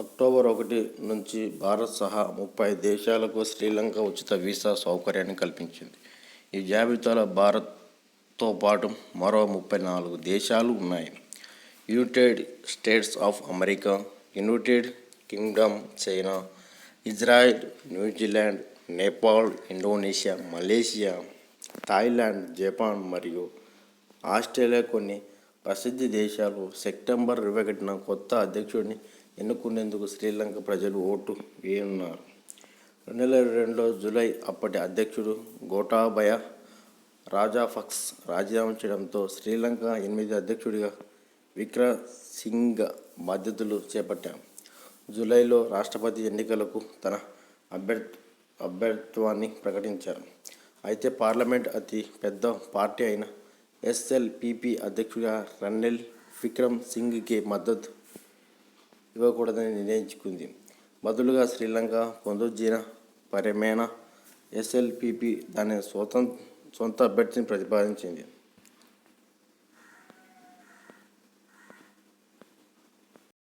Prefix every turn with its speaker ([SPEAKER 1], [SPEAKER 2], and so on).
[SPEAKER 1] October ఒకటి నుంచి భారత్ సహా ముప్పై దేశాలకు శ్రీలంక ఉచిత వీసా సౌకర్యాన్ని కల్పించింది. ఈ జాబితాలో భారత్తో పాటు మరో ముప్పై నాలుగు దేశాలు ఉన్నాయి. United States of America United Kingdom China Israel New Zealand Nepal Indonesia Malaysia Thailand Japan మరియు ఆస్ట్రేలియా కొన్ని ప్రసిద్ధ దేశాలు. సెప్టెంబర్ ఇరవై ఒకటిన కొత్త అధ్యక్షుడిని ఎన్నుకునేందుకు శ్రీలంక ప్రజలు ఓటు వేయనున్నారు. రెండు వేల ఇరవై రెండులో జూలై అప్పటి అధ్యక్షుడు గోటాబయ రాజాఫక్స్ రాజీనామా చేయడంతో శ్రీలంక ఎనిమిది అధ్యక్షుడిగా విక్రసింగ బాధ్యతలు చేపట్టారు జూలైలో రాష్ట్రపతి ఎన్నికలకు తన అభ్యర్థ అభ్యర్థిత్వాన్ని ప్రకటించారు. అయితే పార్లమెంట్ అతి పెద్ద పార్టీ అయిన ఎస్ఎల్పిపి అధ్యక్షుడిగా రన్నెల్ విక్రమ్ సింగ్కి మద్దతు ఇవ్వకూడదని నిర్ణయించుకుంది. బదులుగా శ్రీలంక పొందుజీన పరమేణ ఎస్ఎల్పిపి దాని స్వతం సొంత అభ్యర్థిని ప్రతిపాదించింది.